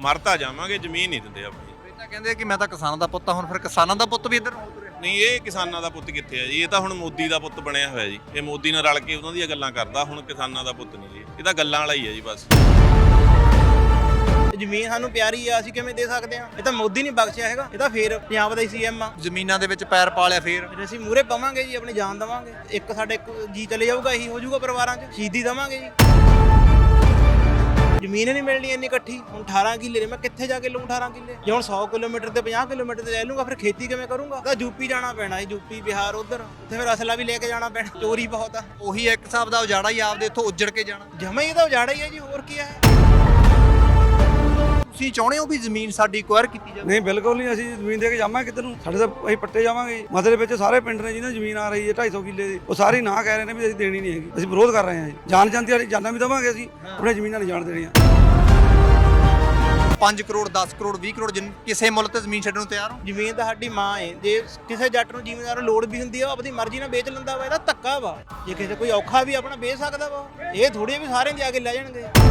ਮਰਤਾ ਜਾਵਾਂਗੇ ਜ਼ਮੀਨ ਨਹੀਂ ਦਿੰਦੇ ਆਪਣੀ। ਇਹ ਤਾਂ ਕਹਿੰਦੇ ਕਿ ਮੈਂ ਤਾਂ ਕਿਸਾਨਾਂ ਦਾ ਪੁੱਤ ਆ ਹੁਣ ਫਿਰ ਕਿਸਾਨਾਂ ਦਾ ਪੁੱਤ ਵੀ ਇੱਧਰ ਨੂੰ ਉਤਰਿਆ ਨਹੀਂ ਇਹ ਕਿਸਾਨਾਂ ਦਾ ਪੁੱਤ ਕਿੱਥੇ ਹੈ ਜੀ? ਇਹ ਤਾਂ ਹੁਣ ਮੋਦੀ ਦਾ ਪੁੱਤ ਬਣਿਆ ਹੋਇਆ ਜੀ। ਇਹ ਮੋਦੀ ਨਾਲ ਰਲ ਕੇ ਉਹਨਾਂ ਦੀਆਂ ਗੱਲਾਂ ਕਰਦਾ ਹੁਣ ਕਿਸਾਨਾਂ ਦਾ ਪੁੱਤ ਨਹੀਂ ਜੀ ਇਹ ਤਾਂ ਗੱਲਾਂ ਵਾਲਾ ਹੀ ਹੈ ਜੀ ਬਸ। ਜ਼ਮੀਨ ਸਾਨੂੰ ਪਿਆਰੀ ਆ ਅਸੀਂ ਕਿਵੇਂ ਦੇ ਸਕਦੇ ਆ? ਇਹ ਤਾਂ ਮੋਦੀ ਨੇ ਬਖਸ਼ਿਆ ਹੈਗਾ ਇਹ ਤਾਂ ਫੇਰ ਪੰਜਾਬ ਦਾ ਹੀ ਸੀਐਮ ਆ। ਜ਼ਮੀਨਾਂ ਦੇ ਵਿੱਚ ਪੈਰ ਪਾ ਲਿਆ ਫੇਰ। ਫਿਰ ਅਸੀਂ ਮੂਰੇ ਪਵਾਂਗੇ ਜੀ ਆਪਣੀ ਜਾਨ ਦਵਾਂਗੇ। ਇੱਕ ਸਾਡੇ ਇੱਕ ਜੀ ਚਲੇ ਜਾਊਗਾ ਇਹੀ ਹੋ ਜਾਊਗਾ ਪਰਿਵਾਰਾਂ 'ਚ। ਸ਼ਹੀਦੀ ਦਵਾਂਗੇ ਜੀ। ਜ਼ਮੀਨ ਹੀ ਨਹੀਂ ਮਿਲਣੀ ਇੰਨੀ ਇਕੱਠੀ। ਹੁਣ 18 ਕਿੱਲੇ ਨੇ ਮੈਂ ਕਿੱਥੇ ਜਾ ਕੇ ਲਊਂ 18 ਕਿੱਲੇ? ਜੇ ਹੁਣ 100 ਕਿਲੋਮੀਟਰ ਤੇ 50 ਕਿਲੋਮੀਟਰ ਤੇ ਲੈ ਲੂੰਗਾ ਫਿਰ ਖੇਤੀ ਕਿਵੇਂ ਕਰੂੰਗਾ? ਤਾਂ ਯੂਪੀ ਜਾਣਾ ਪੈਣਾ ਯੂਪੀ ਬਿਹਾਰ ਉਧਰ। ਉੱਥੇ ਫਿਰ ਅਸਲਾ ਵੀ ਲੈ ਕੇ ਜਾਣਾ ਪੈਣਾ ਚੋਰੀ ਬਹੁਤ ਆ। ਉਹੀ ਇੱਕ ਹਿਸਾਬ ਦਾ ਉਜਾੜਾ ਹੀ ਆਪਦੇ ਇੱਥੋਂ ਉੱਜੜ ਕੇ ਜਾਣਾ। ਜਮਾ ਹੀ ਤਾਂ ਉਜਾੜਾ ਹੀ ਹੈ ਜੀ ਹੋਰ ਕੀ ਹੈ ਤੁਸੀਂ ਚਾਹੁੰਦੇ ਹੋ ਵੀ ਜ਼ਮੀਨ ਸਾਡੀ ਐਕਵਾਇਰ ਕੀਤੀ ਜਾਵੇ? ਨਹੀਂ ਬਿਲਕੁਲ ਨਹੀਂ। ਅਸੀਂ ਜ਼ਮੀਨ ਦੇ ਕੇ ਜਾਵਾਂਗੇ ਕਿੱਧਰ ਨੂੰ। ਸਾਡੇ ਤਾਂ ਅਸੀਂ ਪੱਟੇ ਜਾਵਾਂਗੇ ਜੀ। ਮਸਲੇ ਵਿੱਚ ਸਾਰੇ ਪਿੰਡ ਨੇ ਜਿਹਨਾਂ ਜ਼ਮੀਨ ਆ ਰਹੀ ਹੈ 250 ਕਿੱਲੇ ਦੀ। ਉਹ ਸਾਰੇ ਨਾ ਕਹਿ ਰਹੇ ਨੇ ਵੀ ਅਸੀਂ ਦੇਣੀ ਨਹੀਂ ਹੈਗੀ। ਅਸੀਂ ਵਿਰੋਧ ਕਰ ਰਹੇ ਹਾਂ ਜੀ। ਜਾਨ ਜਾਂਦੀ ਵਾਲੀ ਜਾਨਾਂ ਵੀ ਦੇਵਾਂਗੇ ਅਸੀਂ। ਆਪਣੇ ਜ਼ਮੀਨਾਂ ਨਹੀਂ ਜਾਣ ਦੇਣੀਆਂ। 5 ਕਰੋੜ 10 ਕਰੋੜ 20 ਕਰੋੜ ਜਿੰਨ- ਕਿਸੇ ਮੁੱਲ ਤੇ ਜ਼ਮੀਨ ਛੱਡਣ ਨੂੰ ਤਿਆਰ ਹੋ? ਜ਼ਮੀਨ ਤਾਂ ਸਾਡੀ ਮਾਂ ਹੈ। ਜੇ ਕਿਸੇ ਜੱਟ ਨੂੰ ਜ਼ਿਮੀਂਦਾਰ ਨੂੰ ਲੋੜ ਵੀ ਹੁੰਦੀ ਆ ਉਹ ਆਪਣੀ ਮਰਜ਼ੀ ਨਾਲ ਵੇਚ ਲੈਂਦਾ ਵਾ। ਇਹਦਾ ਧੱਕਾ ਵਾ। ਜੇ ਕਿਸੇ ਕੋਈ ਔਖਾ ਵੀ ਆਪਣਾ ਵੇਚ ਸਕਦਾ ਵਾ ਇਹ ਥੋੜੀ ਵੀ ਸਾਰੇ ਜਾ ਕੇ ਲੈ ਜਾਣਗੇ।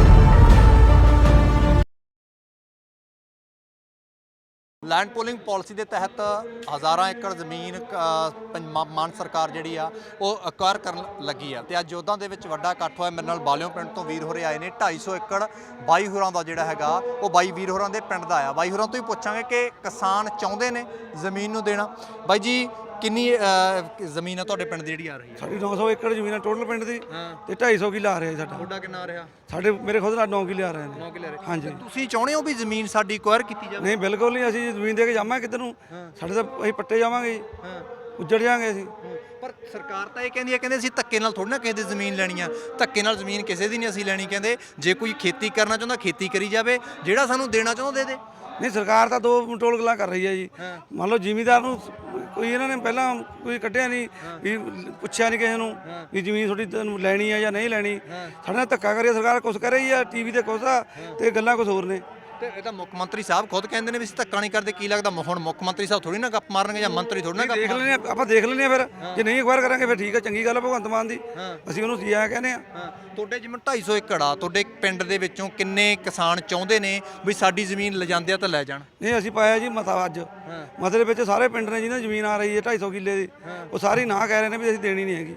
ਲੈਂਡ ਪੋਲਿੰਗ ਪਾਲਿਸੀ ਦੇ ਤਹਿਤ ਹਜ਼ਾਰਾਂ ਏਕੜ ਜ਼ਮੀਨ ਅ, ਪੰਜ- ਮਾਨ ਸਰਕਾਰ ਜਿਹੜੀ ਆ ਉਹ ਅਕਵਾਇਰ ਕਰਨ ਲੱਗੀ ਆ। ਤੇ ਅੱਜ ਜੋਧਾਂ ਦੇ ਵਿੱਚ ਵੱਡਾ ਇਕੱਠ ਹੋਇਆ। ਮੇਰੇ ਨਾਲ ਬਾਲਿਓ ਪਿੰਡ ਤੋਂ ਵੀਰ ਹੋਰੇ ਆਏ ਨੇ। 250 ਏਕੜ ਬਾਈ ਹੋਰਾਂ ਦਾ ਜਿਹੜਾ ਹੈਗਾ ਉਹ ਬਾਈ ਵੀਰ ਹੋਰਾਂ ਦੇ ਪਿੰਡ ਦਾ ਆ। ਬਾਈ ਹੋਰਾਂ ਤੋਂ ਹੀ ਪੁੱਛਾਂਗੇ ਕਿ ਕਿਸਾਨ ਚਾਹੁੰਦੇ ਨੇ ਜ਼ਮੀਨ ਨੂੰ ਦੇਣਾ। ਬਾਈ ਜੀ ਕਿੰਨੀ ਜ਼ਮੀਨ ਆ ਤੁਹਾਡੇ ਪਿੰਡ ਦੀ ਜਿਹੜੀ ਆ ਰਹੀ ਹੈ? ਸਾਡੀ 900 ਏਕੜ ਜ਼ਮੀਨ ਹੈ ਟੋਟਲ ਪਿੰਡ ਦੀ ਤੇ 250 ਕਿੱਲਾ ਆ ਰਿਹਾ ਜੀ ਸਾਡਾ। ਤੁਹਾਡਾ ਕਿੰਨਾ ਆ ਰਿਹਾ? ਸਾਡੇ ਮੇਰੇ ਖੁਦ ਨਾਲ 9 ਕਿੱਲੇ ਆ ਰਹੇ ਨੇ। 9 ਕਿੱਲੇ ਹਾਂਜੀ। ਤੁਸੀਂ ਚਾਹੁੰਦੇ ਹੋ ਵੀ ਜ਼ਮੀਨ ਸਾਡੀ ਐਕਵਾਇਰ ਕੀਤੀ ਜਾਵੇ? ਨਹੀਂ ਬਿਲਕੁਲ ਨਹੀਂ ਅਸੀਂ ਜ਼ਮੀਨ ਦੇ ਕੇ ਜਾਵਾਂਗੇ ਕਿੱਧਰ ਨੂੰ। ਸਾਡੇ ਤਾਂ ਅਸੀਂ ਪੱਟੇ ਜਾਵਾਂਗੇ ਜੀ। ਉੱਜੜ ਜਾਾਂਗੇ ਅਸੀਂ। ਪਰ ਸਰਕਾਰ ਤਾਂ ਇਹ ਕਹਿੰਦੀ ਹੈ ਕਹਿੰਦੇ ਅਸੀਂ ਧੱਕੇ ਨਾਲ ਥੋੜੀ ਨਾ ਕਿਸੇ ਦੀ ਜ਼ਮੀਨ ਲੈਣੀ ਆ। ਧੱਕੇ ਨਾਲ ਜ਼ਮੀਨ ਕਿਸੇ ਦੀ ਨਹੀਂ ਅਸੀਂ ਲੈਣੀ ਕਹਿੰਦੇ ਜੇ ਕੋਈ ਖੇਤੀ ਕਰਨਾ ਚਾਹੁੰਦਾ ਖੇਤੀ ਕਰੀ ਜਾਵੇ। ਜਿਹੜਾ ਸਾਨੂੰ ਦੇਣਾ ਚਾਹੁੰਦਾ ਦੇ ਦੇ। ਨਹੀਂ ਸਰਕਾਰ ਤਾਂ ਦੋ ਟੋਲ ਗੱਲਾਂ ਕਰ ਰਹੀ ਹੈ ਜੀ। ਮੰਨ ਲਓ ਜ਼ਿਮੀਦਾਰ ਨੂੰ ਕੋਈ ਇਹਨਾਂ ਨੇ ਪਹਿਲਾਂ ਕੋਈ ਕੱਢਿਆ ਨਹੀਂ ਵੀ ਪੁੱਛਿਆ ਨਹੀਂ ਕਿਸੇ ਨੂੰ ਵੀ ਜ਼ਮੀਨ ਤੁਹਾਡੀ ਤੁਹਾਨੂੰ ਲੈਣੀ ਹੈ ਜਾਂ ਨਹੀਂ ਲੈਣੀ। ਸਾਡੇ ਨਾਲ ਧੱਕਾ ਕਰੀ ਸਰਕਾਰ ਕੁਛ ਕਰ ਰਹੀ ਹੈ ਟੀਵੀ ਤੇ ਕੁਛ ਆ ਤੇ ਗੱਲਾਂ ਕੁਛ ਹੋਰ ਨੇ। ਤੇ ਇਹ ਤਾਂ ਮੁੱਖ ਮੰਤਰੀ ਸਾਹਿਬ ਖੁਦ ਕਹਿੰਦੇ ਨੇ ਵੀ ਅਸੀਂ ਧੱਕਾ ਨਹੀਂ ਕਰਦੇ ਕੀ ਲੱਗਦਾ ਹੁਣ ਮੁੱਖ ਮੰਤਰੀ ਸਾਹਿਬ ਥੋੜੀ ਨਾ ਗੱਪ ਮਾਰਨਗੇ ਜਾਂ ਮੰਤਰੀ ਥੋੜੀ ਨਾ ਗੱਪ ਦੇਖ ਲੈਣੇ ਆਪਾਂ ਦੇਖ ਲੈਣੇ ਫਿਰ। ਜੇ ਨਹੀਂ ਅਖਬਾਰ ਕਰਾਂਗੇ ਫਿਰ ਠੀਕ ਹੈ ਚੰਗੀ ਗੱਲ ਹੈ ਭਗਵੰਤ ਮਾਨ ਦੀ। ਅਸੀਂ ਉਹਨੂੰ ਜੀ ਆ ਕਹਿੰਦੇ ਆ ਤੁਹਾਡੇ ਜਿਵੇਂ 250 ਏਕੜ ਆ ਤੁਹਾਡੇ ਪਿੰਡ ਦੇ ਵਿੱਚੋਂ ਕਿੰਨੇ ਕਿਸਾਨ ਚਾਹੁੰਦੇ ਨੇ ਵੀ ਸਾਡੀ ਜ਼ਮੀਨ ਲਿਜਾਂਦੇ ਆ ਤਾਂ ਲੈ ਜਾਣ? ਨਹੀਂ ਅਸੀਂ ਪਾਇਆ ਜੀ ਮਤਾ ਅੱਜ। ਮਤੇ ਵਿੱਚ ਸਾਰੇ ਪਿੰਡ ਨੇ ਜਿਹਨਾਂ ਜ਼ਮੀਨ ਆ ਰਹੀ ਹੈ 250 ਕਿੱਲੇ ਦੀ। ਉਹ ਸਾਰੇ ਨਾ ਕਹਿ ਰਹੇ ਨੇ ਵੀ ਅਸੀਂ ਦੇਣੀ ਨਹੀਂ ਹੈਗੀ।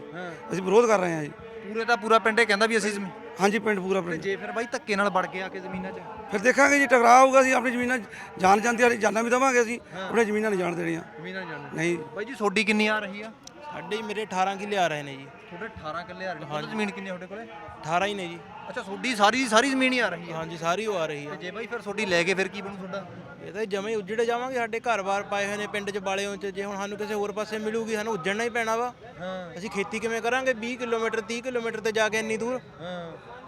ਅਸੀਂ ਵਿਰੋਧ ਕਰ ਰਹੇ ਹਾਂ ਜੀ। ਪੂਰੇ ਦਾ ਪੂਰਾ ਪਿੰਡ ਇਹ ਕਹਿੰਦਾ ਵੀ ਅਸੀਂ ਜ਼ਮੀਨ ਹਾਂਜੀ ਪਿੰਡ ਪੂਰਾ ਪਿੰਡ। ਜੇ ਫਿਰ ਬਾਈ ਧੱਕੇ ਨਾਲ ਵੜ ਕੇ ਆ ਕੇ ਜ਼ਮੀਨਾਂ 'ਚ? ਫਿਰ ਦੇਖਾਂਗੇ ਜੀ ਟਕਰਾਅ ਹੋਊਗਾ ਅਸੀਂ ਆਪਣੀ ਜ਼ਮੀਨਾਂ ਜਾਨ ਜਾਂਦੀ ਵਾਲੀ ਜਾਨਾਂ ਵੀ ਦੇਵਾਂਗੇ ਅਸੀਂ ਆਪਣੇ ਜ਼ਮੀਨਾਂ ਨਹੀਂ ਜਾਣ ਦੇਣੀਆਂ। ਜ਼ਮੀਨਾਂ ਜਾਣ ਨਹੀਂ। ਬਾਈ ਜੀ ਤੁਹਾਡੀ ਕਿੰਨੀ ਆ ਰਹੀ ਆ? ਸਾਡੇ ਮੇਰੇ 18 ਕਿੱਲੇ ਆ ਰਹੇ ਨੇ ਜੀ। ਤੁਹਾਡੇ 18 ਕਿੱਲੇ ਆ ਰਹੀ ਜ਼ਮੀਨ ਕਿੰਨੀ ਆ ਤੁਹਾਡੇ ਕੋਲੇ? 18 ਹੀ ਨੇ ਜੀ। ਅੱਛਾ ਤੁਹਾਡੀ ਸਾਰੀ ਸਾਰੀ ਜ਼ਮੀਨ ਹੀ ਆ ਰਹੀ ਹੈ। ਹਾਂਜੀ ਸਾਰੀ ਉਹ ਆ ਰਹੀ ਤੇ ਆ ਜੇ ਬਾਈ ਫਿਰ ਤੁਹਾਡੀ ਲੈ ਕੇ ਫਿਰ ਕੀ ਬਣੂ ਤੁਹਾਡਾ? ਇਹ ਤਾਂ ਜਮੇ ਉੱਜੜੇ ਜਾਵਾਂਗੇ ਸਾਡੇ ਘਰ-ਬਾਰ ਪਾਏ ਹੋਏ ਨੇ ਪਿੰਡ 'ਚ ਬਾਲਿਆਂ 'ਚ ਜੇ ਹੁਣ ਸਾਨੂੰ ਕਿਸੇ ਹੋਰ ਪਾਸੇ ਮਿਲੂਗੀ ਸਾਨੂੰ ਉੱਜੜਨਾ ਹੀ ਪੈਣਾ ਵਾ। ਹਾਂ। ਅਸੀਂ ਖੇਤੀ ਕਿਵੇਂ ਕਰਾਂਗੇ? 20 ਕਿਲੋਮੀਟਰ 30 ਕਿਲੋਮੀਟਰ ਤੇ ਜਾ ਕੇ ਇੰਨੀ ਦੂਰ।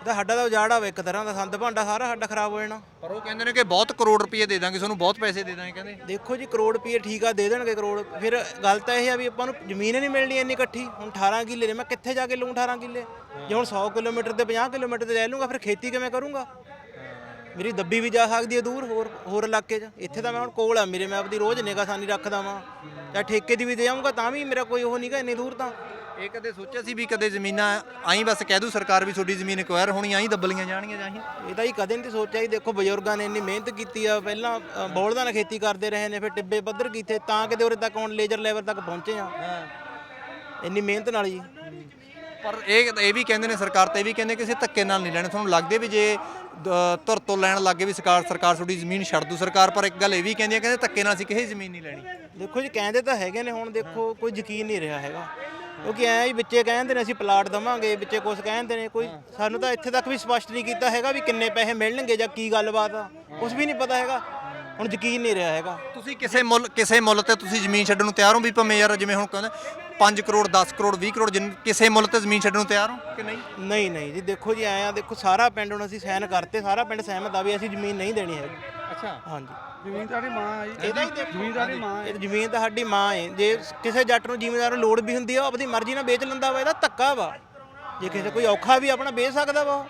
ਤਾਂ ਸਾਡਾ ਤਾਂ ਉਜਾੜਾ ਵਾ ਇੱਕ ਤਰ੍ਹਾਂ ਦਾ ਸੰਦ ਭਾਂਡਾ ਸਾਰਾ ਸਾਡਾ ਖਰਾਬ ਹੋ ਜਾਣਾ। ਪਰ ਉਹ ਕਹਿੰਦੇ ਨੇ ਕਿ ਬਹੁਤ ਕਰੋੜ ਰੁਪਏ ਦੇ ਦਾਂਗੇ ਤੁਹਾਨੂੰ ਬਹੁਤ ਪੈਸੇ ਦੇ ਦਾਂਗੇ ਕਹਿੰਦੇ। ਦੇਖੋ ਜੀ ਕਰੋੜ ਰੁਪਏ ਠੀਕ ਆ ਦੇ ਦੇਣਗੇ ਕਰੋੜ। ਫਿਰ ਗੱਲ ਤਾਂ ਇਹ ਆ ਵੀ ਆਪਾਂ ਨੂੰ ਜ਼ਮੀਨ ਹੀ ਨਹੀਂ ਮਿਲਣੀ ਇੰਨੀ ਇਕੱਠੀ। ਹੁਣ 18 ਕਿੱਲੇ ਨੇ ਮੈਂ ਕਿੱਥੇ ਜਾ ਕੇ ਲਊਂ 18 ਕਿੱਲੇ? ਜੇ ਹੁਣ 100 ਕਿਲੋਮੀਟਰ ਤੇ 50 ਕਿਲੋਮੀਟਰ ਤੇ ਲੈ ਲੂੰਗਾ ਫਿਰ ਖੇਤੀ ਕਿਵੇਂ ਕਰੂੰਗਾ? ਮੇਰੀ ਦੱਬੀ ਵੀ ਜਾ ਸਕਦੀ ਹੈ ਦੂਰ ਹੋਰ ਹੋਰ ਇਲਾਕੇ 'ਚ। ਇੱਥੇ ਤਾਂ ਮੈਂ ਹੁਣ ਕੋਲ ਆ ਮੇਰੇ ਮੈਂ ਆਪਦੀ ਰੋਜ਼ ਨਿਗਾਹਸਾਨੀ ਰੱਖਦਾ ਵਾਂ। ਜਾਂ ਠੇਕੇ ਦੀ ਵੀ ਦੇ ਆਉਂਗਾ ਤਾਂ ਵੀ ਮੇਰਾ ਕੋਈ ਉਹ ਨਹੀਂਗਾ ਇੰਨੀ ਦੂਰ ਤਾਂ। ਇਹ ਕਦੇ ਸੋਚਿਆ ਸੀ ਵੀ ਕਦੇ ਜ਼ਮੀਨਾਂ ਆਈ ਬਸ ਕਹਿ ਦੂ ਸਰਕਾਰ ਵੀ ਤੁਹਾਡੀ ਜ਼ਮੀਨ ਐਕਵਾਇਰ ਹੋਣੀ ਆਈ ਦੱਬਲੀਆਂ ਜਾਣਗੀਆਂ ਜਾਂ ਹੀ? ਇਹ ਤਾਂ ਹੀ ਕਦੇ ਨਹੀਂ ਸੋਚਿਆ ਹੀ ਦੇਖੋ ਬਜ਼ੁਰਗਾਂ ਨੇ ਇੰਨੀ ਮਿਹਨਤ ਕੀਤੀ ਆ ਪਹਿਲਾਂ ਅ, ਬੌਲਦਾਂ ਨਾਲ ਖੇਤੀ ਕਰਦੇ ਰਹੇ ਨੇ ਫਿਰ ਟਿੱਬੇ ਪੱਧਰ ਕੀਤੇ ਤਾਂ ਕਿਤੇ ਉਰੇ ਤੱਕ ਹੁਣ ਲੇਜ਼ਰ ਲੈਵਲ ਤੱਕ ਪਹੁੰਚੇ ਆ। ਇੰਨੀ ਮਿਹਨਤ ਨਾਲ ਜੀ। ਪਰ ਇਹ ਇਹ ਵੀ ਕਹਿੰਦੇ ਨੇ ਸਰਕਾਰ ਤੇ ਇਹ ਵੀ ਕਹਿੰਦੇ ਕਿ ਅਸੀਂ ਧੱਕੇ ਨਾਲ ਨਹੀਂ ਲੈਣੇ। ਤੁਹਾਨੂੰ ਲੱਗਦੇ ਵੀ ਜੇ ਦ- ਤੋਂ ਲੈਣ ਲੱਗੇ ਵੀ ਸਰਕਾਰ ਸਰਕਾਰ ਤੁਹਾਡੀ ਜ਼ਮੀਨ ਛੱਡ ਦੂ ਸਰਕਾਰ, ਪਰ ਇੱਕ ਗੱਲ ਇਹ ਵੀ ਕਹਿੰਦੀ ਹੈ ਕਹਿੰਦੇ ਧੱਕੇ ਨਾਲ ਅਸੀਂ ਕਿਸੇ ਜ਼ਮੀਨ ਨਹੀਂ ਲੈਣੀ। ਦੇਖੋ ਜੀ, ਕਹਿੰਦੇ ਤਾਂ ਹੈਗੇ ਨੇ, ਹੁਣ ਦੇਖੋ ਕੋਈ ਯਕੀਨ ਨਹੀਂ ਰਿਹਾ ਹੈਗਾ। ਕਿਉਂਕਿ ਐ ਹੀ ਵਿੱਚੇ ਕਹਿੰਦੇ ਨੇ, ਅਸੀਂ ਪਲਾਟ ਦਵਾਂਗੇ, ਵਿੱਚੇ ਕੁਝ ਕਹਿੰਦੇ ਨੇ, ਕੋਈ ਸਾਨੂੰ ਤਾਂ ਇੱਥੇ ਤੱਕ ਵੀ ਸਪਸ਼ਟ ਨਹੀਂ ਕੀਤਾ ਹੈਗਾ ਵੀ ਕਿੰਨੇ ਪੈਸੇ ਮਿਲਣਗੇ ਜਾਂ ਕੀ ਗੱਲਬਾਤ ਆ। ਕੁਝ ਵੀ ਨਹੀਂ ਪਤਾ ਹੈਗਾ। ਹੁਣ ਯਕੀਨ ਨਹੀਂ ਰਿਹਾ ਹੈਗਾ। ਤੁਸੀਂ ਕਿਸੇ ਮੁੱਲ ਕਿਸੇ ਮੁੱਲ ਤੇ ਤੁਸੀਂ ਜ਼ਮੀਨ ਛੱਡਣ ਨੂੰ ਤਿਆਰ ਹੋ? ਵੀ ਭਾਵੇਂ ਯਾਰ ਜਿਵੇਂ ਹੁਣ ਕਹਿੰਦੇ 5 ਕਰੋੜ 10 ਕਰੋੜ 20 ਕਰੋੜ ਜਿੰਨ- ਕਿਸੇ ਮੁੱਲ ਤੇ ਜ਼ਮੀਨ ਛੱਡਣ ਨੂੰ ਤਿਆਰ ਹੋ ਕਿ ਨਹੀਂ? ਨਹੀਂ ਨਹੀਂ ਜੀ ਦੇਖੋ ਜੀ ਐ ਆ ਦੇਖੋ ਸਾਰਾ ਪਿੰਡ ਹੁਣ ਅਸੀਂ ਸਾਈਨ ਕਰਤੇ ਸਾਰਾ ਪਿੰਡ ਸਹਿਮਤ ਆ ਵੀ ਅਸੀਂ ਜ਼ਮੀਨ ਨਹੀਂ ਦੇਣੀ ਹੈਗੀ। ਅੱਛਾ। ਹਾਂਜੀ। ਜ਼ਮੀਨ ਤੁਹਾਡੀ ਮਾਂ ਆ ਜੀ। ਇਹਦਾ ਹੀ ਦੇਖੋ ਜ਼ਮੀਨ ਤੁਹਾਡੀ ਮਾਂ ਇਹ ਜ਼ਮੀਨ ਤਾਂ ਸਾਡੀ ਮਾਂ ਹੈ ਜੇ ਕਿਸੇ ਜੱਟ ਨੂੰ ਜ਼ਿਮੀਂਦਾਰ ਨੂੰ ਲੋੜ ਵੀ ਹੁੰਦੀ ਆ ਉਹ ਆਪਣੀ ਮਰਜ਼ੀ ਨਾਲ ਵੇਚ ਲੈਂਦਾ ਵਾ ਇਹਦਾ ਧੱਕਾ ਵਾ। ਜੇ ਕਿਸੇ ਕੋਈ ਔਖਾ ਵੀ ਆਪਣਾ ਵੇਚ ਸਕਦਾ ਵਾ ਉਹ।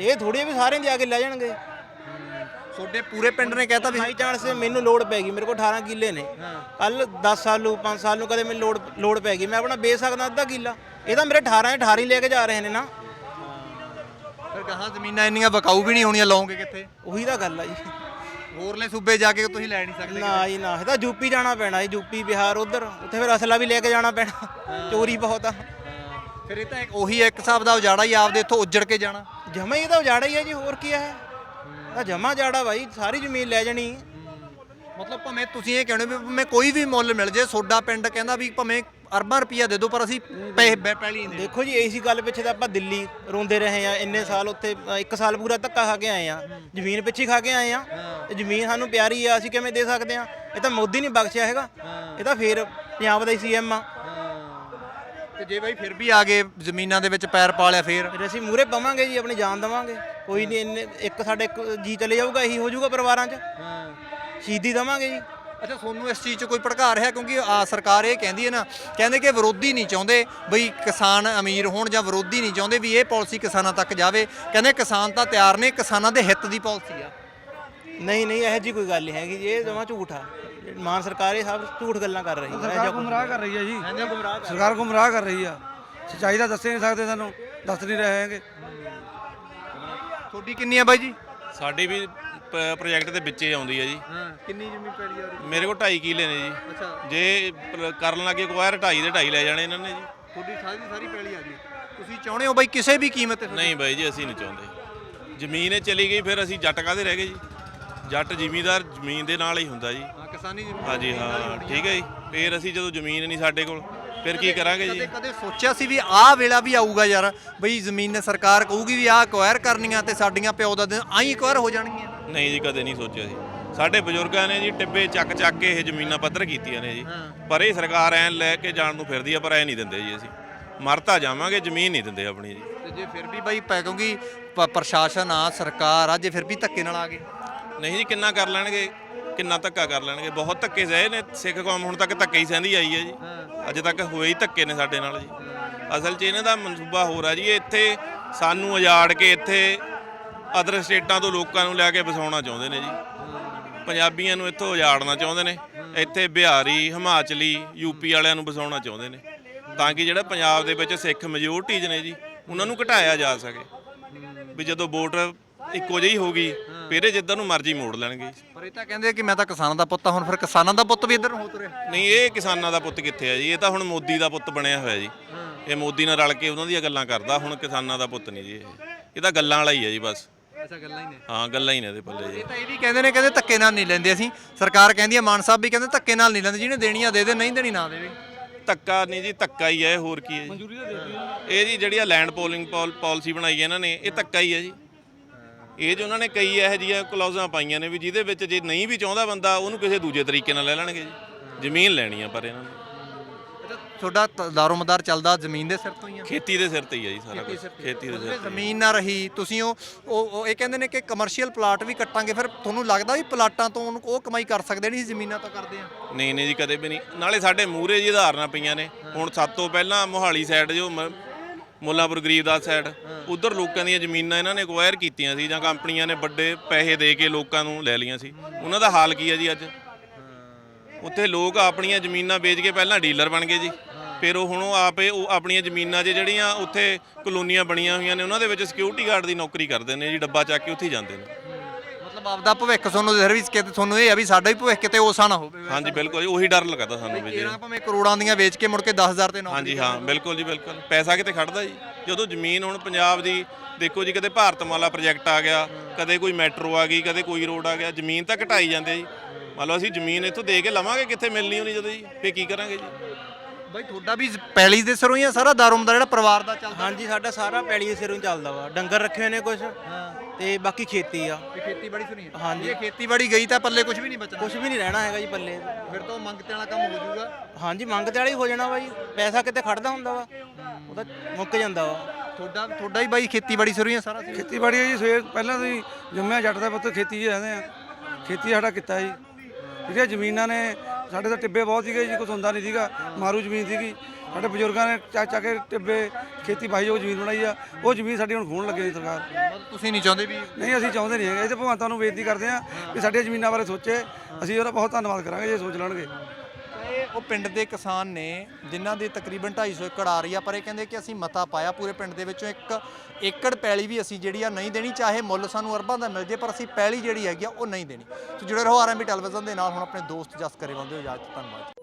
ਇਹ ਥੋੜੀ ਵੀ ਸਾਰਿਆਂ ਦੇ ਆ ਕੇ ਲੈ ਜਾਣਗੇ। ਤੁਹਾਡੇ ਪੂਰੇ ਪਿੰਡ ਨੇ ਕਹਿਤਾ ਵੀ ਬਾਈ ਚਾਂਸ ਮੈਨੂੰ ਲੋੜ ਪੈ ਗਈ ਮੇਰੇ ਕੋਲ 18 ਕਿੱਲੇ ਨੇ। ਕੱਲ 10 ਸਾਲ ਨੂੰ 5 ਸਾਲ ਨੂੰ ਕਦੇ ਮੈਨੂੰ ਲੋੜ ਲੋੜ ਪੈ ਗਈ। ਮੈਂ ਆਪਣਾ ਵੇਚ ਸਕਦਾ ਅੱਧਾ ਕਿੱਲਾ। ਇਹ ਤਾਂ ਮੇਰੇ 18 18 ਹੀ ਲੈ ਕੇ ਜਾ ਰਹੇ ਨੇ ਨਾ। ਫਿਰ ਕਹਾਂ ਜ਼ਮੀਨਾਂ ਇੰਨੀਆਂ ਵਿਕਾਊ ਵੀ ਨਹੀਂ ਹੋਣੀਆਂ ਲਾਉਂਗੇ ਕਿੱਥੇ? ਉਹੀ ਤਾਂ ਗੱਲ ਆ ਜੀ। ਹੋਰਲੇ ਸੂਬੇ ਜਾ ਕੇ ਤੁਸੀਂ ਲੈ ਨਹੀਂ ਸਕਦੇ ਨਾ ਜੀ ਨਾ ਇਹ ਤਾਂ ਯੂਪੀ ਜਾਣਾ ਪੈਣਾ ਜੀ ਯੂਪੀ ਬਿਹਾਰ ਉਧਰ। ਉੱਥੇ ਫਿਰ ਅਸਲਾ ਵੀ ਲੈ ਕੇ ਜਾਣਾ ਪੈਣਾ। ਚੋਰੀ ਬਹੁਤ ਆ। ਫਿਰ ਇਹ ਤਾਂ ਇੱਕ- ਉਹੀ ਇੱਕ ਹਿਸਾਬ ਦਾ ਉਜਾੜਾ ਹੀ ਆਪਦੇ ਇੱਥੋਂ ਉੱਜੜ ਕੇ ਜਾਣਾ। ਜਮਾ ਹੀ ਤਾਂ ਉਜਾੜਾ ਹੀ ਹੈ ਜੀ ਹੋਰ ਕੀ ਹੈ ਤਾਂ ਜਮਾ ਜਾੜਾ ਬਾਈ ਸਾਰੀ ਜ਼ਮੀਨ ਲੈ ਜਾਣੀ। ਮਤਲਬ ਭਾਵੇਂ ਤੁਸੀਂ ਇਹ ਕਹਿੰਦੇ ਵੀ ਭਾਵੇਂ ਕੋਈ ਵੀ ਮੁੱਲ ਮਿਲ ਜੇ ਸੋਡਾ ਪਿੰਡ ਕਹਿੰਦਾ ਵੀ ਭਾਵੇਂ ਅਰਬਾਂ ਰੁਪਈਆ ਦੇ ਦਿਓ ਪਰ ਅਸੀਂ ਪੈਸੇ ਬੈ- ਪੈਲੀ ਨਹੀਂ ਦੇਖੋ ਜੀ ਇਸੀ ਗੱਲ ਪਿੱਛੇ ਤਾਂ ਆਪਾਂ ਦਿੱਲੀ ਰੋਂਦੇ ਰਹੇ ਆ ਇੰਨੇ ਸਾਲ ਉੱਥੇ ਅ, ਇੱਕ ਸਾਲ ਪੂਰਾ ਧੱਕਾ ਖਾ ਕੇ ਆਏ ਆ ਜ਼ਮੀਨ ਪਿੱਛੇ ਖਾ ਕੇ ਆਏ ਆ ਇਹ ਜ਼ਮੀਨ ਸਾਨੂੰ ਪਿਆਰੀ ਆ ਅਸੀਂ ਕਿਵੇਂ ਦੇ ਸਕਦੇ ਆ ਇਹ ਤਾਂ ਮੋਦੀ ਨੇ ਬਖਸ਼ਿਆ ਹੈਗਾ। ਇਹ ਤਾਂ ਫੇਰ ਪੰਜਾਬ ਦਾ ਹੀ ਸੀਐਮ ਆ। ਤੇ ਜੇ ਬਾਈ ਫਿਰ ਵੀ ਆ ਗਏ ਜ਼ਮੀਨਾਂ ਦੇ ਵਿੱਚ ਪੈਰ ਪਾ ਲਿਆ ਫੇਰ। ਫਿਰ ਅਸੀਂ ਮੂਰੇ ਪਵਾਂਗੇ ਜੀ ਆਪਣੀ ਜਾਨ ਦਵਾਂਗੇ। ਕੋਈ ਨਹੀਂ ਇੰਨੇ ਇੱਕ ਸਾਡੇ ਇੱਕ ਜੀ ਚਲੇ ਜਾਊਗਾ ਇਹੀ ਹੋ ਜਾਊਗਾ ਪਰਿਵਾਰਾਂ 'ਚ। ਸ਼ਹੀਦੀ ਦਵਾਂਗੇ ਜੀ। ਅੱਛਾ ਤੁਹਾਨੂੰ ਇਸ ਚੀਜ਼ 'ਚ ਕੋਈ ਭੜਕਾ ਰਿਹਾ ਕਿਉਂਕਿ ਆ ਸਰਕਾਰ ਇਹ ਕਹਿੰਦੀ ਹੈ ਨਾ ਕਹਿੰਦੇ ਕਿ ਵਿਰੋਧੀ ਨਹੀਂ ਚਾਹੁੰਦੇ ਬਈ ਕਿਸਾਨ ਅਮੀਰ ਹੋਣ ਜਾਂ ਵਿਰੋਧੀ ਨਹੀਂ ਚਾਹੁੰਦੇ ਵੀ ਇਹ ਪਾਲਿਸੀ ਕਿਸਾਨਾਂ ਤੱਕ ਜਾਵੇ। ਕਹਿੰਦੇ ਕਿਸਾਨ ਤਾਂ ਤਿਆਰ ਨੇ ਕਿਸਾਨਾਂ ਦੇ ਹਿੱਤ ਦੀ ਪਾਲਿਸੀ ਆ। ਨਹੀਂ ਨਹੀਂ ਇਹੋ ਜੀ ਕੋਈ ਗੱਲ ਨਹੀਂ ਹੈਗੀ ਜੀ ਇਹ ਜਮਾ ਝੂਠ ਆ। ਮਾਨ ਸਰਕਾਰ ਇਹ ਸਭ ਝੂਠ ਗੱਲਾਂ ਕਰ ਰਹੀ ਹੈ ਸਰਕਾਰ ਗੁੰਮਰਾਹ ਕਰ ਰਹੀ ਹੈ ਜੀ। ਸਰਕਾਰ ਗੁੰਮਰਾਹ ਕਰ ਰਹੀ ਆ। ਸੱਚਾਈ ਦਾ ਦੱਸੇ ਨਹੀਂ ਸਕਦੇ ਸਾਨੂੰ ਦੱਸ ਨਹੀਂ ਰਹੇ ਹੈਗੇ। ਤੁਹਾਡੀ ਕਿੰਨੀ ਆ ਬਾਈ ਜੀ? ਸਾਡੀ ਵੀ ਪ੍ਰੋਜੈਕਟ ਦੇ ਵਿੱਚੇ ਆਉਂਦੀ ਹੈ ਜੀ। ਹਾਂ ਕਿੰਨੀ ਜ਼ਮੀਨ ਪੈਲੀ ਆ ਰਹੀ ਮੇਰੇ ਕੋਲ 2.5 ਕਿੱਲੇ ਨੇ ਜੀ। ਅੱਛਾ। ਜੇ ਕਰਨ ਲੱਗੇ ਅਕਵਾਇਰ 2.5 ਦੇ 2.5 ਲੈ ਜਾਣੇ ਇਹਨਾਂ ਨੇ ਜੀ। ਤੁਹਾਡੀ ਸਾਰੀ ਸਾਰੀ ਪੈਲੀ ਆ ਗਈ। ਤੁਸੀਂ ਚਾਹੁੰਦੇ ਹੋ ਬਾਈ ਕਿਸੇ ਵੀ ਕੀਮਤ ਤੇ ਨਹੀਂ ਬਾਈ ਜੀ ਅਸੀਂ ਨਹੀਂ ਚਾਹੁੰਦੇ। ਜ਼ਮੀਨ ਇਹ ਚਲੀ ਗਈ ਫਿਰ ਅਸੀਂ ਜੱਟ ਕਾਹਦੇ ਰਹਿ ਗਏ ਜੀ? ਜੱਟ ਜ਼ਿਮੀਂਦਾਰ ਜ਼ਮੀਨ ਦੇ ਨਾਲ ਹੀ ਹੁੰਦਾ ਜੀ। ਹਾਂ ਕਿਸਾਨੀ ਜ਼ਮੀਨ ਹਾਂਜੀ ਹਾਂ ਠੀਕ ਹੈ ਜੀ। ਫਿਰ ਅਸੀਂ ਜਦੋਂ ਜ਼ਮੀਨ ਨਹੀਂ ਸਾਡੇ ਕੋਲ ਫਿਰ ਕੀ ਕਰਾਂਗੇ ਜੀ? ਕਦੇ ਕਦੇ ਸੋਚਿਆ ਸੀ ਵੀ ਆਹ ਵੇਲਾ ਵੀ ਆਊਗਾ ਯਾਰ ਬਈ ਜ਼ਮੀਨ ਨੇ ਸਰਕਾਰ ਕਹੂਗੀ ਵੀ ਆਹ ਅਕਵਾਇਰ ਕਰਨੀਆਂ ਤੇ ਸਾਡੀਆਂ ਪਿਓ ਦਾ ਦਿਨ ਆਈ ਅਕਵਾਇਰ ਹੋ ਜਾਣਗੀਆਂ। ਨਹੀਂ ਜੀ ਕਦੇ ਨਹੀਂ ਸੋਚਿਆ ਸੀ ਸਾਡੇ ਬਜ਼ੁਰਗਾਂ ਨੇ ਜੀ ਟਿੱਬੇ ਚੱਕ ਚੱਕ ਕੇ ਇਹ ਜ਼ਮੀਨਾਂ ਪੱਧਰ ਕੀਤੀਆਂ ਨੇ ਜੀ। ਪਰ ਇਹ ਸਰਕਾਰ ਐਨ ਲੈ ਕੇ ਜਾਣ ਨੂੰ ਫਿਰਦੀ ਆ ਪਰ ਐ ਨਹੀਂ ਦਿੰਦੇ ਜੀ ਅਸੀਂ। ਮਰਤਾ ਜਾਵਾਂਗੇ ਜ਼ਮੀਨ ਨਹੀਂ ਦਿੰਦੇ ਆਪਣੀ ਜੀ। ਤੇ ਜੇ ਫਿਰ ਵੀ ਬਾਈ ਪੈ ਕਿਉਂਕਿ ਪ- ਪ੍ਰਸ਼ਾਸਨ ਆ ਸਰਕਾਰ ਆ ਜੇ ਫਿਰ ਵੀ ਧੱਕੇ ਨਾਲ ਆ ਗਏ। ਨਹੀਂ ਜੀ ਕਿੰਨਾ ਕਰ ਲੈਣਗੇ ਕਿੰਨਾ ਧੱਕਾ ਕਰ ਲੈਣਗੇ। ਬਹੁਤ ਧੱਕੇ ਸਹੇ ਨੇ ਸਿੱਖ ਕੌਮ ਹੁਣ ਤੱਕ ਧੱਕੇ ਹੀ ਸਹਿੰਦੀ ਆਈ ਹੈ ਜੀ। ਅਜੇ ਤੱਕ ਹੋਏ ਹੀ ਧੱਕੇ ਨੇ ਸਾਡੇ ਨਾਲ ਜੀ। ਅਸਲ 'ਚ ਇਹਨਾਂ ਦਾ ਮਨਸੂਬਾ ਹੋਰ ਆ ਜੀ ਇੱਥੇ ਸਾਨੂੰ ਉਜਾੜ ਕੇ ਇੱਥੇ ਅਦਰ ਸਟੇਟਾਂ ਤੋਂ ਲੋਕਾਂ ਨੂੰ ਲਿਆ ਕੇ ਵਸਾਉਣਾ ਚਾਹੁੰਦੇ ਨੇ ਜੀ। ਪੰਜਾਬੀਆਂ ਨੂੰ ਇੱਥੋਂ ਉਜਾੜਨਾ ਚਾਹੁੰਦੇ ਨੇ ਇੱਥੇ ਬਿਹਾਰੀ ਹਿਮਾਚਲੀ ਯੂਪੀ ਵਾਲਿਆਂ ਨੂੰ ਵਸਾਉਣਾ ਚਾਹੁੰਦੇ ਨੇ। ਤਾਂ ਕਿ ਜਿਹੜਾ ਪੰਜਾਬ ਦੇ ਵਿੱਚ ਸਿੱਖ ਮੈਜੋਰਟੀਜ਼ ਨੇ ਜੀ ਉਹਨਾਂ ਨੂੰ ਘਟਾਇਆ ਜਾ ਸਕੇ। ਵੀ ਜਦੋਂ ਵੋਟ ਇੱਕੋ ਜਿਹੀ ਹੋ ਗਈ। ਫਿਰ ਇਹ ਜਿੱਦਾਂ ਨੂੰ ਮਰਜ਼ੀ ਮੋੜ ਲੈਣਗੇ। ਪਰ ਇਹ ਤਾਂ ਕਹਿੰਦੇ ਕਿ ਮੈਂ ਤਾਂ ਕਿਸਾਨਾਂ ਦਾ ਪੁੱਤ ਆ ਹੁਣ ਫਿਰ ਕਿਸਾਨਾਂ ਦਾ ਪੁੱਤ ਵੀ ਇੱਧਰ ਨੂੰ ਹੋ ਤੁਰਿਆ। ਨਹੀਂ ਇਹ ਕਿਸਾਨਾਂ ਦਾ ਪੁੱਤ ਕਿੱਥੇ ਹੈ ਜੀ? ਇਹ ਤਾਂ ਹੁਣ ਮੋਦੀ ਦਾ ਪੁੱਤ ਬਣਿਆ ਹੋਇਆ ਜੀ। ਇਹ ਮੋਦੀ ਨਾਲ ਰਲ ਕੇ ਉਹਨਾਂ ਦੀਆਂ ਗੱਲਾਂ ਕਰਦਾ ਹੁਣ ਕਿਸਾਨਾਂ ਦਾ ਪੁੱਤ ਨਹੀਂ ਜੀ ਇਹ। ਇਹ ਤਾਂ ਗੱਲਾਂ ਵਾਲਾ ਹੀ ਹੈ ਜੀ ਬਸ। ਅੱਛਾ ਗੱਲਾਂ ਹੀ ਨੇ। ਹਾਂ ਗੱਲਾਂ ਹੀ ਨੇ ਇਹਦੇ ਪੱਲੇ ਜੀ। ਇਹ ਤਾਂ ਇਹ ਵੀ ਕਹਿੰਦੇ ਨੇ ਕਹਿੰਦੇ ਧੱਕੇ ਨਾਲ ਨਹੀਂ ਲੈਂਦੇ ਅਸੀਂ। ਸਰਕਾਰ ਕਹਿੰਦੀ ਹੈ ਮਾਨ ਸਾਹਿਬ ਵੀ ਕਹਿੰਦੇ ਧੱਕੇ ਨਾਲ ਨਹੀਂ ਲੈਂਦੇ ਜਿਹਨੇ ਦੇਣੀਆਂ ਦੇ ਦੇ ਨਹੀਂ ਦੇਣੀ ਨਾ ਦੇਵੇ। ਧੱਕਾ ਨਹੀਂ ਜੀ ਧੱਕਾ ਹੀ ਹੈ ਹੋਰ ਕੀ ਹੈ ਜੀ। ਇਹ ਜੀ ਜਿਹੜੀ ਆ ਲੈਂਡ ਪੋਲਿੰਗ ਪਾਲਿਸੀ ਬਣਾਈ ਹੈ ਇਹਨਾਂ ਨੇ ਇਹ ਧੱਕਾ ਹੀ ਹੈ ਜੀ। ਇਹ ਜੋ ਉਹਨਾਂ ਨੇ ਕਈ ਇਹੋ ਜਿਹੀਆਂ ਕਲੌਜ਼ਾਂ ਪਾਈਆਂ ਨੇ ਵੀ ਜਿਹਦੇ ਵਿੱਚ ਜੇ ਨਹੀਂ ਵੀ ਚਾਹੁੰਦਾ ਬੰਦਾ ਉਹਨੂੰ ਕਿਸੇ ਦੂਜੇ ਤਰੀਕੇ ਨਾਲ ਲੈ ਲੈਣਗੇ ਜੀ। ਜ਼ਮੀਨ ਲੈਣੀ ਆ ਪਰ ਇਹਨਾਂ ਨੇ। ਤੁਹਾਡਾ ਤ- ਦਾਰੋਮਦਾਰ ਚੱਲਦਾ ਜ਼ਮੀਨ ਦੇ ਸਿਰ ਤੋਂ ਹੀ ਆ? ਖੇਤੀ ਦੇ ਸਿਰ ਤੇ ਹੀ ਹੈ ਜੀ ਸਾਰਾ ਕੁਝ ਖੇਤੀ ਦੇ ਸਿਰ ਤੇ ਜ਼ਮੀਨ ਨਾ ਰਹੀ ਤੁਸੀਂ ਉਹ ਉਹ ਉਹ ਇਹ ਕਹਿੰਦੇ ਨੇ ਕਿ ਕਮਰਸ਼ੀਅਲ ਪਲਾਟ ਵੀ ਕੱਟਾਂਗੇ ਫਿਰ ਤੁਹਾਨੂੰ ਲੱਗਦਾ ਵੀ ਪਲਾਟਾਂ ਤੋਂ ਉਹਨੂੰ- ਉਹ ਕਮਾਈ ਕਰ ਸਕਦੇ ਨਹੀਂ ਜ਼ਮੀਨਾਂ ਤੋਂ ਕਰਦੇ ਆ? ਨਹੀਂ ਨਹੀਂ ਜੀ ਕਦੇ ਵੀ ਨਹੀਂ। ਨਾਲੇ ਸਾਡੇ ਮੂਹਰੇ ਜੀ ਉਦਾਹਰਨਾਂ ਪਈਆਂ ਨੇ। ਹੁਣ ਸਭ ਤੋਂ ਪਹਿਲਾਂ ਮੋਹਾਲੀ ਸਾਈਡ ਜੋ ਮ- ਮੁੱਲਾਂਪੁਰ ਗਰੀਬਦਾਸ ਸਾਈਡ ਉਧਰ ਲੋਕਾਂ ਦੀਆਂ ਜ਼ਮੀਨਾਂ ਇਹਨਾਂ ਨੇ ਅਕਵਾਇਰ ਕੀਤੀਆਂ ਸੀ ਜਾਂ ਕੰਪਨੀਆਂ ਨੇ ਵੱਡੇ ਪੈਸੇ ਦੇ ਕੇ ਲੋਕਾਂ ਨੂੰ ਲੈ ਲਈਆਂ ਸੀ। ਉਹਨਾਂ ਦਾ ਹਾਲ ਕੀ ਹੈ ਜੀ ਅੱਜ? ਉੱਥੇ ਲੋਕ ਆਪਣੀਆਂ ਜ਼ਮੀਨਾਂ ਵੇਚ ਕੇ ਪਹਿਲਾਂ ਡੀਲਰ ਬਣ ਗਏ ਜੀ। ਫਿਰ ਉਹ ਹੁਣ ਉਹ ਆਪੇ ਉਹ ਆਪਣੀਆਂ ਜ਼ਮੀਨਾਂ 'ਚ ਜਿਹੜੀਆਂ ਉੱਥੇ ਕਲੋਨੀਆਂ ਬਣੀਆਂ ਹੋਈਆਂ ਨੇ, ਉਹਨਾਂ ਦੇ ਵਿੱਚ ਸਿਕਿਉਰਿਟੀ ਗਾਰਡ ਦੀ ਨੌਕਰੀ ਕਰਦੇ ਨੇ ਜੀ, ਡੱਬਾ ਚੱਕ ਕੇ ਉੱਥੇ ਹੀ ਜਾਂਦੇ ਨੇ। ਮਤਲਬ ਆਪਦਾ ਭਵਿੱਖ ਤੁਹਾਨੂੰ ਸਰਵਿਸ ਕਿਤੇ ਤੁਹਾਨੂੰ ਇਹ ਆ ਵੀ ਸਾਡਾ ਵੀ ਭਵਿੱਖ ਕਿਤੇ ਉਸਾ ਨਾ ਹੋਵੇ। ਹਾਂਜੀ ਬਿਲਕੁਲ ਜੀ, ਉਹੀ ਡਰ ਲੱਗਦਾ ਸਾਨੂੰ ਵੀ ਜੀ। ਤੇਰਾਂ ਭਾਵੇਂ ਕਰੋੜਾਂ ਦੀਆਂ ਵੇਚ ਕੇ ਮੁੜ ਕੇ 10000 ਤੇ ਨੌਕਰੀ ਹਾਂਜੀ ਹਾਂ ਬਿਲਕੁਲ ਜੀ ਬਿਲਕੁਲ। ਪੈਸਾ ਕਿਤੇ ਖੜਦਾ ਜੀ? ਜਦੋਂ ਜ਼ਮੀਨ ਹੁਣ ਪੰਜਾਬ ਦੀ ਦੇਖੋ ਜੀ ਕਦੇ ਭਾਰਤਮਾਲਾ ਪ੍ਰੋਜੈਕਟ ਆ ਗਿਆ ਕਦੇ ਕੋਈ ਮੈਟਰੋ ਆ ਗਈ ਕਦੇ ਕੋਈ ਰੋਡ ਆ ਗਿਆ ਜ਼ਮੀਨ ਤਾਂ ਘਟਾਈ ਜਾਂਦੇ ਜੀ। ਮੰਨ ਲਓ ਅਸੀਂ ਜ਼ਮੀਨ ਇੱਥੋਂ ਦੇ ਕੇ ਲਵਾਂਗੇ ਕਿੱਥੇ ਮਿਲਣੀ ਹੋਣੀ ਜਦੋਂ ਜੀ? ਫੇ ਕੀ ਕਰਾਂਗੇ ਜੀ? ਬਾਈ ਤੁਹਾਡਾ ਵੀ ਪੈਲੀ ਦੇ ਸਿਰੋਂ ਹੀ ਆ ਸਾਰਾ? ਦਾਰੋਮਦਾਰ ਜਿਹੜਾ ਪਰਿਵਾਰ ਦਾ ਚੱਲਦਾ? ਹਾਂਜੀ ਸਾਡਾ ਸਾਰਾ ਪੈਲੀ ਦੇ ਸਿਰੋਂ ਹੀ ਚੱਲਦਾ ਵਾ। ਡੰਗਰ ਰੱਖੇ ਹੋਏ ਨੇ ਕੁਝ ਤੇ ਬਾਕੀ ਖੇਤੀ ਆ। ਤੇ ਖੇਤੀਬਾੜੀ ਸੁਣੀ ਹੈ? ਹਾਂਜੀ। ਜੇ ਖੇਤੀਬਾੜੀ ਗਈ ਤਾਂ ਪੱਲੇ ਕੁਝ ਵੀ ਨਹੀਂ ਬਚਣਾ। ਕੁਝ ਵੀ ਨਹੀਂ ਰਹਿਣਾ ਹੈਗਾ ਜੀ ਪੱਲੇ। ਫਿਰ ਤਾਂ ਉਹ ਮੰਗਤੇ ਵਾਲਾ ਕੰਮ ਹੋ ਜਾਊਗਾ। ਹਾਂਜੀ ਮੰਗ ਤੇ ਵਾਲੀ ਹੋ ਜਾਣਾ ਵਾ ਜੀ। ਪੈਸਾ ਕਿਤੇ ਖੜਦਾ ਹੁੰਦਾ ਵਾ ਉਹ ਤਾਂ ਮੁੱਕ ਜਾਂਦਾ ਵਾ। ਤੁਹਾਡਾ ਤੁਹਾਡਾ ਹੀ ਬਾਈ ਖੇਤੀਬਾੜੀ ਸਿਰੋਂ ਹੀ ਆ ਸਾਰਾ। ਖੇਤੀਬਾੜੀ ਹੈ ਜੀ ਸਵੇਰ ਪਹਿਲਾਂ ਤੋਂ ਹੀ ਜੰਮਿਆ ਜੱਟ ਦਾ ਪੁੱਤ ਖੇਤੀ 'ਚ ਰਹਿੰਦੇ ਆ। ਖੇਤੀ ਸਾਡਾ ਕੀਤਾ ਜੀ। ਜਿਹੜੀਆਂ ਜ਼ਮੀਨਾਂ ਨੇ ਸਾਡੇ ਤਾਂ ਟਿੱਬੇ ਬਹੁਤ ਸੀਗੇ ਜੀ ਕੁਝ ਹੁੰਦਾ ਨਹੀਂ ਸੀਗਾ। ਮਾਰੂ ਜ਼ਮੀਨ ਸੀਗੀ। ਸਾਡੇ ਬਜ਼ੁਰਗਾਂ ਨੇ ਚਾ ਚਾ ਕੇ ਟਿੱਬੇ ਖੇਤੀ ਬਾਈ ਜੋ ਜ਼ਮੀਨ ਬਣਾਈ ਆ ਉਹ ਜ਼ਮੀਨ ਸਾਡੀ ਹੁਣ ਖੋਣ ਲੱਗੇ ਜੀ ਸਰਕਾਰ। ਤੁਸੀਂ ਨਹੀਂ ਚਾਹੁੰਦੇ ਵੀ ਨਹੀਂ ਅਸੀਂ ਚਾਹੁੰਦੇ ਨਹੀਂ ਹੈਗੇ। ਇਹ ਤੇ ਭਗਵੰਤਾਂ ਨੂੰ ਬੇਨਤੀ ਕਰਦੇ ਆ ਕਿ ਸਾਡੀਆਂ ਜ਼ਮੀਨਾਂ ਬਾਰੇ ਸੋਚੇ। ਅਸੀਂ ਉਹਦਾ ਬਹੁਤ ਧੰਨਵਾਦ ਕਰਾਂਗੇ ਜੇ ਸੋਚ ਲੈਣਗੇ। ਉਹ ਪਿੰਡ ਦੇ ਕਿਸਾਨ ਨੇ, ਜਿਨ੍ਹਾਂ ਦੀ ਤਕਰੀਬਨ 250 ਏਕੜ ਆ ਰਹੀ ਆ, ਪਰ ਇਹ ਕਹਿੰਦੇ ਕਿ ਅਸੀਂ ਮਤਾ ਪਾਇਆ ਪੂਰੇ ਪਿੰਡ ਦੇ ਵਿੱਚੋਂ ਇੱਕ ਏਕੜ ਪੈਲੀ ਵੀ ਅਸੀਂ ਜਿਹੜੀ ਆ ਨਹੀਂ ਦੇਣੀ, ਚਾਹੇ ਮੁੱਲ ਸਾਨੂੰ ਅਰਬਾਂ ਦਾ ਮਿਲ ਜੇ, ਪਰ ਅਸੀਂ ਪੈਲੀ ਜਿਹੜੀ ਹੈਗੀ ਆ ਉਹ ਨਹੀਂ ਦੇਣੀ। ਸੋ ਜੁੜੇ ਰਹੋ ਆਰਐਮਬੀ ਟੈਲੀਵਿਜ਼ਨ ਦੇ ਨਾਲ, ਹੁਣ ਆਪਣੇ ਦੋਸਤ ਜਸ ਕਰੇ ਬੰਦੇ ਹੋ ਇਜਾਜ਼ਤ, ਧੰਨਵਾਦ।